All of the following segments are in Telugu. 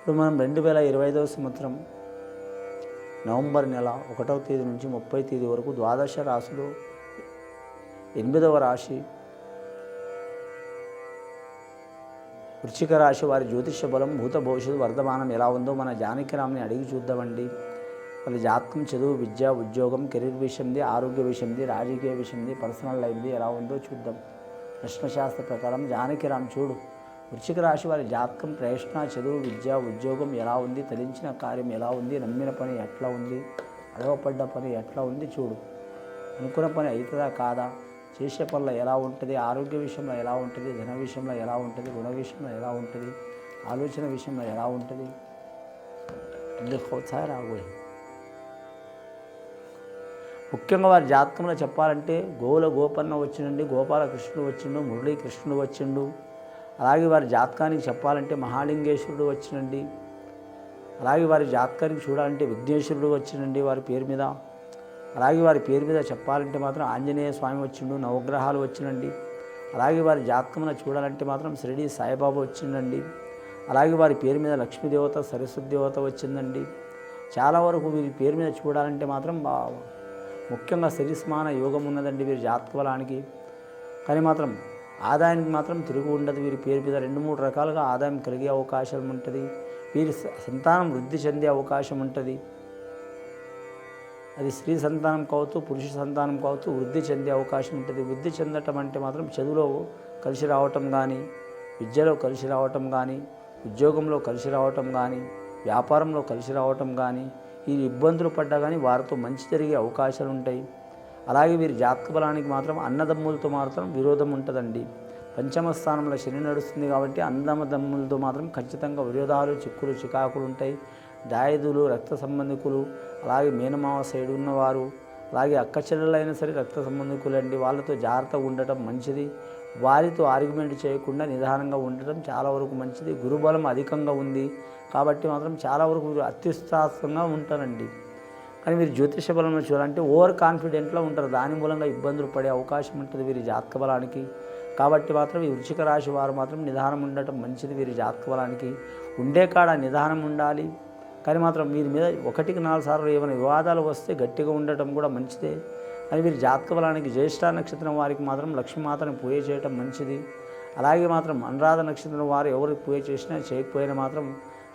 ఇప్పుడు మనం రెండు వేల ఇరవై ఐదవ సంవత్సరం నవంబర్ నెల ఒకటవ తేదీ నుంచి ముప్పై తేదీ వరకు ద్వాదశ రాశులు ఎనిమిదవ రాశి వృశ్చిక రాశి వారి జ్యోతిష బలం భూత భవిష్యత్తు వర్ధమానం ఎలా ఉందో మన జానకిరామ్ని అడిగి చూద్దామండి. వాళ్ళ జాతకం చదువు విద్య ఉద్యోగం కెరీర్ విషయంది ఆరోగ్య విషయంది రాజకీయ విషయంది పర్సనల్ లైఫ్ది ఎలా ఉందో చూద్దాం. ప్రశ్నశాస్త్ర ప్రకారం జానకిరామ్ చూడు. వృశ్చిక రాశి వారి జాతకం ప్రయత్న చదువు విద్య ఉద్యోగం ఎలా ఉంది? తలించిన కార్యం ఎలా ఉంది? నమ్మిన పని ఎట్లా ఉంది? అడవపడ్డ పని ఎట్లా ఉంది? చూడు. అనుకున్న పని అవుతుందా కాదా? చేసే పనులు ఎలా ఉంటుంది? ఆరోగ్య విషయంలో ఎలా ఉంటుంది? ధన విషయంలో ఎలా ఉంటుంది? రుణ విషయంలో ఎలా ఉంటుంది? ఆలోచన విషయంలో ఎలా ఉంటుంది? ఇందుకు రాబోయే ముఖ్యంగా వారి జాతకంలో చెప్పాలంటే గోల గోపన్న వచ్చిండండి గోపాలకృష్ణుడు వచ్చిండు మురళీకృష్ణుడు వచ్చిండు. అలాగే వారి జాతకానికి చెప్పాలంటే మహాలింగేశ్వరుడు వచ్చినండి. అలాగే వారి జాతకానికి చూడాలంటే విఘ్నేశ్వరుడు వచ్చినండి వారి పేరు మీద. అలాగే వారి పేరు మీద చెప్పాలంటే మాత్రం ఆంజనేయ స్వామి వచ్చిండు నవగ్రహాలు వచ్చినండి. అలాగే వారి జాతకమున చూడాలంటే మాత్రం షిరిడి సాయిబాబా వచ్చిందండి అలాగే వారి పేరు మీద లక్ష్మీదేవత సరస్వతి దేవత వచ్చిందండి. చాలా వరకు వీరి పేరు మీద చూడాలంటే మాత్రం ముఖ్యంగా శరీస్మాన యోగం ఉన్నదండి వీరి జాతక బలానికి కానీ మాత్రం ఆదాయానికి మాత్రం తిరుగు ఉండదు. వీరి పేరు మీద రెండు మూడు రకాలుగా ఆదాయం కలిగే అవకాశం ఉంటుంది. వీరి సంతానం వృద్ధి చెందే అవకాశం ఉంటుంది. అది స్త్రీ సంతానం కావచ్చు పురుష సంతానం కావచ్చు వృద్ధి చెందే అవకాశం ఉంటుంది. వృద్ధి చెందటం అంటే మాత్రం చదువులో కలిసి రావటం కానీ విద్యలో కలిసి రావటం కానీ ఉద్యోగంలో కలిసి రావటం కానీ వ్యాపారంలో కలిసి రావటం కానీ ఈ ఇబ్బందులు పడ్డా కానీ వారితో మంచి జరిగే అవకాశాలు ఉంటాయి. అలాగే వీరి జాతక బలానికి మాత్రం అన్నదమ్ములతో మాత్రం విరోధం ఉంటుందండి. పంచమ స్థానంలో శని నడుస్తుంది కాబట్టి అన్నదమ్ములతో మాత్రం ఖచ్చితంగా విరోధాలు చిక్కులు చికాకులు ఉంటాయి. దాయదులు రక్త సంబంధికులు అలాగే మేనమావ సైడ్ ఉన్నవారు అలాగే అక్క చెల్లెలైనా సరే రక్త సంబంధికులు అండి వాళ్ళతో జాగ్రత్తగా ఉండటం మంచిది. వారితో ఆర్గ్యుమెంట్ చేయకుండా నిదానంగా ఉండటం చాలా వరకు మంచిది. గురుబలం అధికంగా ఉంది కాబట్టి మాత్రం చాలా వరకు అత్యుత్సాహంగా ఉంటారండి. కానీ వీరు జ్యోతిష బలంలో చూడాలంటే ఓవర్ కాన్ఫిడెంట్లో ఉంటారు. దాని మూలంగా ఇబ్బందులు పడే అవకాశం ఉంటుంది వీరి జాతక బలానికి. కాబట్టి మాత్రం ఈ వృశ్చిక రాశి వారు మాత్రం నిదానం ఉండటం మంచిది వీరి జాతక బలానికి. ఉండే కాడ నిదానం ఉండాలి. కానీ మాత్రం వీరి మీద ఒకటికి నాలుగు సార్లు ఏమైనా వివాదాలు వస్తే గట్టిగా ఉండటం కూడా మంచిదే. అని వీరి జాతక బలానికి జ్యేష్ఠ నక్షత్రం వారికి మాత్రం లక్ష్మీమాతని పూజ చేయటం మంచిది. అలాగే మాత్రం అనురాధ నక్షత్రం వారు ఎవరికి పూజ చేసినా చేయకపోయినా మాత్రం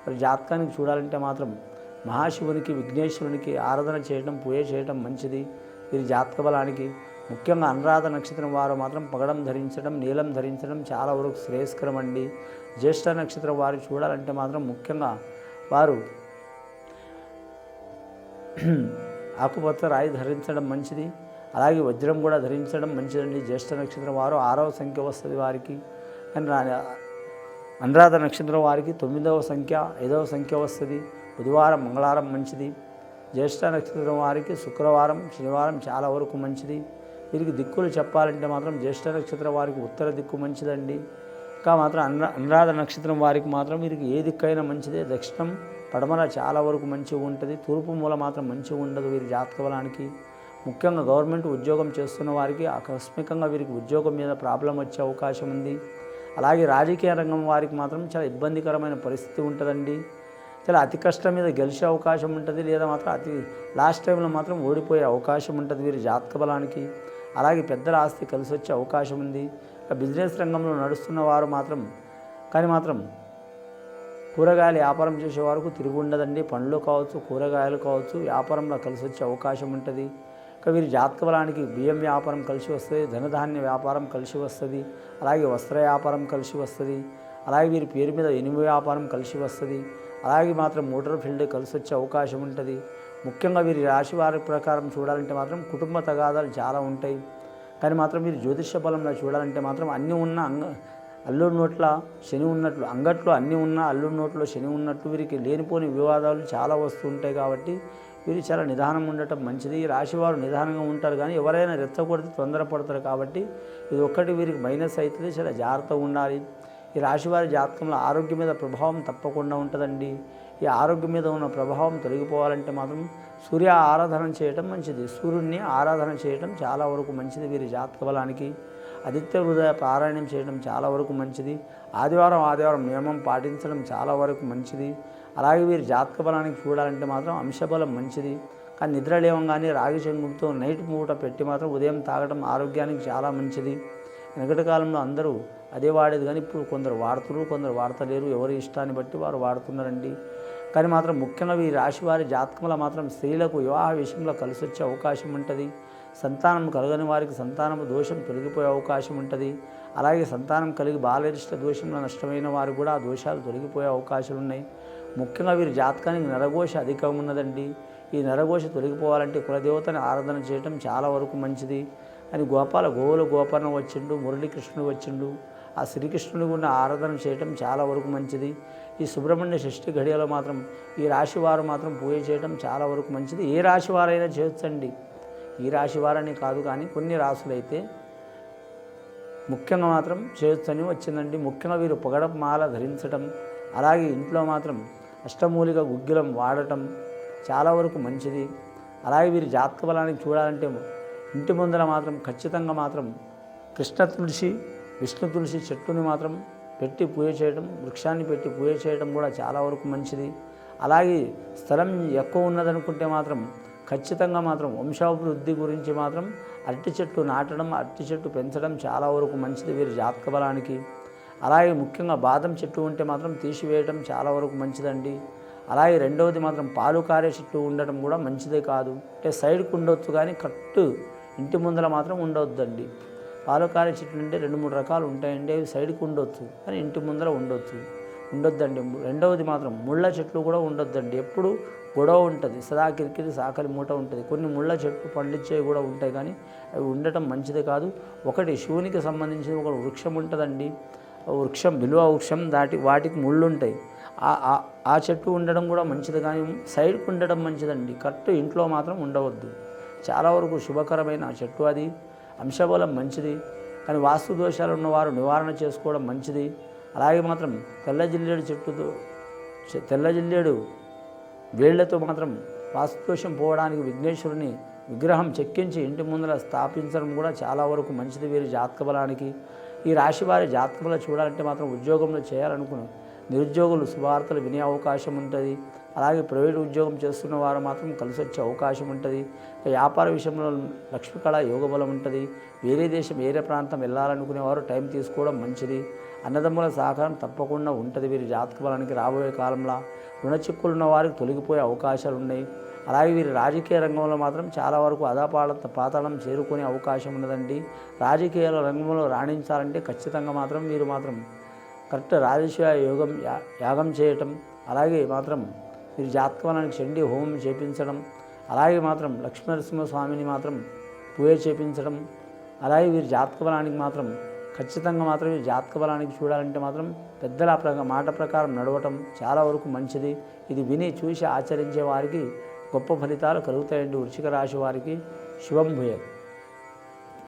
వారి జాతకానికి చూడాలంటే మాత్రం మహాశివునికి విఘ్నేశ్వరునికి ఆరాధన చేయడం పూజ చేయడం మంచిది. వీరి జాతక బలానికి. ముఖ్యంగా అనురాధ నక్షత్రం వారు మాత్రం పగడం ధరించడం నీలం ధరించడం చాలా వరకు శ్రేయస్కరం అండి. జ్యేష్ఠ నక్షత్రం వారు చూడాలంటే మాత్రం ముఖ్యంగా వారు ఆకుపచ్చ రాయి ధరించడం మంచిది. అలాగే వజ్రం కూడా ధరించడం మంచిదండి జ్యేష్ఠ నక్షత్రం వారు. ఆరవ సంఖ్య వస్తుంది వారికి. కానీ రా- అనురాధ నక్షత్రం వారికి తొమ్మిదవ సంఖ్య ఐదవ సంఖ్య వస్తుంది. బుధవారం మంగళవారం మంచిది. జ్యేష్ఠ నక్షత్రం వారికి శుక్రవారం శనివారం చాలా వరకు మంచిది. వీరికి దిక్కులు చెప్పాలంటే మాత్రం జ్యేష్ఠ నక్షత్రం వారికి ఉత్తర దిక్కు మంచిదండి. ఇంకా మాత్రం అనురా అనురాధ నక్షత్రం వారికి మాత్రం వీరికి ఏ దిక్కైనా మంచిదే. దక్షిణం పడమర చాలా వరకు మంచిగా ఉంటుంది. తూర్పు మూల మాత్రం మంచిగా ఉండదు వీరి జాతక బలానికి. ముఖ్యంగా గవర్నమెంట్ ఉద్యోగం చేస్తున్న వారికి ఆకస్మికంగా వీరికి ఉద్యోగం మీద ప్రాబ్లం వచ్చే అవకాశం ఉంది. అలాగే రాజకీయ రంగం వారికి మాత్రం చాలా ఇబ్బందికరమైన పరిస్థితి ఉంటుందండి. చాలా అతి కష్టం మీద గెలిచే అవకాశం ఉంటుంది. లేదా మాత్రం అతి లాస్ట్ టైంలో మాత్రం ఓడిపోయే అవకాశం ఉంటుంది వీరి జాతక బలానికి. అలాగే పెద్దల ఆస్తి కలిసి వచ్చే అవకాశం ఉంది. బిజినెస్ రంగంలో నడుస్తున్న వారు మాత్రం కానీ మాత్రం కూరగాయలు వ్యాపారం చేసే వరకు తిరిగి ఉండదండి. పండ్లు కావచ్చు కూరగాయలు కావచ్చు వ్యాపారంలో కలిసి వచ్చే అవకాశం ఉంటుంది. ఇక వీరి జాతక బలానికి బియ్యం వ్యాపారం కలిసి వస్తుంది ధనధాన్య వ్యాపారం కలిసి వస్తుంది అలాగే వస్త్ర వ్యాపారం కలిసి వస్తుంది. అలాగే వీరి పేరు మీద ఎనిమి వ్యాపారం కలిసి వస్తుంది. అలాగే మాత్రం మోటార్ ఫీల్డ్ కలిసి వచ్చే అవకాశం ఉంటుంది. ముఖ్యంగా వీరి రాశి వారి ప్రకారం చూడాలంటే మాత్రం కుటుంబ తగాదాలు చాలా ఉంటాయి. కానీ మాత్రం మీరు జ్యోతిష బలంలో చూడాలంటే మాత్రం అన్నీ ఉన్న అంగ అల్లుడి నోట్ల శని ఉన్నట్లు అంగట్లో అన్నీ ఉన్న అల్లుడి నోట్లో శని ఉన్నట్లు వీరికి లేనిపోని వివాదాలు చాలా వస్తూ ఉంటాయి కాబట్టి వీరు చాలా నిదానం ఉండటం మంచిది. రాశివారు నిదానంగా ఉంటారు కానీ ఎవరైనా రెచ్చగొడితే తొందరపడతారు కాబట్టి ఇది ఒక్కటి వీరికి మైనస్ అవుతుంది. చాలా జాగ్రత్తగా ఉండాలి. ఈ రాశివారి జాతకంలో ఆరోగ్యం మీద ప్రభావం తప్పకుండా ఉంటుందండి. ఈ ఆరోగ్యం మీద ఉన్న ప్రభావం తొలగిపోవాలంటే మాత్రం సూర్య ఆరాధన చేయటం మంచిది. సూర్యుడిని ఆరాధన చేయటం చాలా వరకు మంచిది వీరి జాతక బలానికి. ఆదిత్య హృదయ పారాయణం చేయడం చాలా వరకు మంచిది. ఆదివారం ఆదివారం నియమం పాటించడం చాలా వరకు మంచిది. అలాగే వీరి జాతక బలానికి చూడాలంటే మాత్రం అంశబలం మంచిది. కానీ నిద్ర లేవంగానే రాగి చెంగుతో నైట్ మూట పెట్టి మాత్రం ఉదయం తాగడం ఆరోగ్యానికి చాలా మంచిది. వెనకటి కాలంలో అందరూ అదే వాడేది. కానీ ఇప్పుడు కొందరు వాడుతున్నారు కొందరు వాడతలేరు. ఎవరి ఇష్టాన్ని బట్టి వారు వాడుతున్నారండి. కానీ మాత్రం ముఖ్యంగా ఈ రాశి వారి జాతకంలో మాత్రం స్త్రీలకు వివాహ విషయంలో కలిసి వచ్చే అవకాశం ఉంటుంది. సంతానం కలగని వారికి సంతానం దోషం తొలగిపోయే అవకాశం ఉంటుంది. అలాగే సంతానం కలిగి బాలరిష్ట దోషంలో నష్టమైన వారు కూడా ఆ దోషాలు తొలగిపోయే అవకాశాలు ఉన్నాయి. ముఖ్యంగా వీరి జాతకానికి నరఘోష అధికం ఉన్నదండి. ఈ నరఘోష తొలగిపోవాలంటే కులదేవతని ఆరాధన చేయటం చాలా వరకు మంచిది. అని గోపాల గోవుల గోపాలం వచ్చిండు మురళీకృష్ణుడు వచ్చిండు. ఆ శ్రీకృష్ణుని ఉన్న ఆరాధన చేయటం చాలా వరకు మంచిది. ఈ సుబ్రహ్మణ్య షష్ఠి ఘడియలో మాత్రం ఈ రాశి వారు మాత్రం పూజ చేయటం చాలా వరకు మంచిది. ఏ రాశి వారైనా చేయొచ్చండి. ఈ రాశి వారని కాదు కానీ కొన్ని రాసులైతే ముఖ్యంగా మాత్రం చేయొచ్చని వచ్చిందండి. ముఖ్యంగా వీరు పొగడ మాల ధరించటం అలాగే ఇంట్లో మాత్రం అష్టమూలిక గుగ్గిలం వాడటం చాలా వరకు మంచిది. అలాగే వీరి జాతక బలానికి చూడాలంటే ఇంటి ముందర మాత్రం ఖచ్చితంగా మాత్రం కృష్ణ తులసి విష్ణు తులసి చెట్టుని మాత్రం పెట్టి పూజ చేయడం వృక్షాన్ని పెట్టి పూజ చేయడం కూడా చాలా వరకు మంచిది. అలాగే స్థలం ఎక్కువ ఉన్నదనుకుంటే మాత్రం ఖచ్చితంగా మాత్రం వంశాభివృద్ధి గురించి మాత్రం అరటి చెట్టు నాటడం అరటి చెట్టు పెంచడం చాలా వరకు మంచిది వీరి జాతక బలానికి. అలాగే ముఖ్యంగా బాదం చెట్టు ఉంటే మాత్రం తీసివేయడం చాలా వరకు మంచిదండి. అలాగే రెండవది మాత్రం పాలు కారే చెట్టు ఉండటం కూడా మంచిదే కాదు. అంటే సైడ్కి ఉండొచ్చు కానీ కట్టు ఇంటి ముందర మాత్రం ఉండవద్దండి పాలకారే చెట్లు అంటే రెండు మూడు రకాలు ఉంటాయండి. అవి సైడ్కి ఉండొచ్చు కానీ ఇంటి ముందర ఉండొచ్చు. ఉండొద్దండి. రెండవది మాత్రం ముళ్ళ చెట్లు కూడా ఉండొద్దండి. ఎప్పుడు గొడవ ఉంటుంది. సదా కిరికిరి సాకలి మూట ఉంటుంది. కొన్ని ముళ్ళ చెట్లు పండించేవి కూడా ఉంటాయి కానీ అవి ఉండటం మంచిది కాదు. ఒకటి శివునికి సంబంధించిన ఒక వృక్షం ఉంటుందండి. ఆ వృక్షం విలువ వృక్షం దాటి వాటికి ముళ్ళు ఉంటాయి ఆ- ఆ- ఆ చెట్టు ఉండడం కూడా మంచిది కానీ సైడ్కి ఉండడం మంచిదండి. కరెక్ట్ ఇంట్లో మాత్రం ఉండవద్దు. చాలా వరకు శుభకరమైన చెట్టు అది. అంశబలం మంచిది. కానీ వాస్తు దోషాలు ఉన్నవారు నివారణ చేసుకోవడం మంచిది. అలాగే మాత్రం తెల్ల జిల్లేడు చెట్టుతో తెల్ల జిల్లేడు వేళ్ళతో మాత్రం వాస్తుదోషం పోవడానికి విఘ్నేశ్వరుని విగ్రహం చెక్కించి ఇంటి ముందర స్థాపించడం కూడా చాలా వరకు మంచిది వీరి జాతక బలానికి ఈ రాశి వారి జాతక బలం చూడాలంటే మాత్రం ఉద్యోగంలో చేయాలనుకుని నిరుద్యోగులు శుభవార్తలు వినే అవకాశం ఉంటుంది. అలాగే ప్రైవేట్ ఉద్యోగం చేస్తున్న వారు మాత్రం కలిసి వచ్చే అవకాశం ఉంటుంది. వ్యాపార విషయంలో లక్ష్మీకళ యోగ బలం ఉంటుంది. వేరే దేశం వేరే ప్రాంతం వెళ్ళాలనుకునేవారు టైం తీసుకోవడం మంచిది. అన్నదమ్ముల సహకారం తప్పకుండా ఉంటుంది. వీరి జాతక బలానికి రాబోయే కాలంలో రుణ చిక్కులున్న వారికి తొలగిపోయే అవకాశాలు ఉన్నాయి. అలాగే వీరి రాజకీయ రంగంలో మాత్రం చాలా వరకు అదాపాల పాతాళం చేరుకునే అవకాశం ఉన్నదండి. రాజకీయ రంగంలో రాణించాలంటే ఖచ్చితంగా మాత్రం వీరు మాత్రం కరెక్ట్ రాజేశ్వర యోగం యా- యాగం చేయటం అలాగే మాత్రం వీరి జాతకవనానికి చండి హోమం చేపించడం అలాగే మాత్రం లక్ష్మీనరసింహస్వామిని మాత్రం పూజ చేపించడం అలాగే వీరి జాతక బలానికి మాత్రం ఖచ్చితంగా మాత్రం ఈ జాతక బలానికి చూడాలంటే మాత్రం పెద్దల ప్ర- మాట ప్రకారం నడవటం చాలా వరకు మంచిది. ఇది విని చూసి ఆచరించే వారికి గొప్ప ఫలితాలు కలుగుతాయండి వృషిక రాశి వారికి. శుభం భూయత్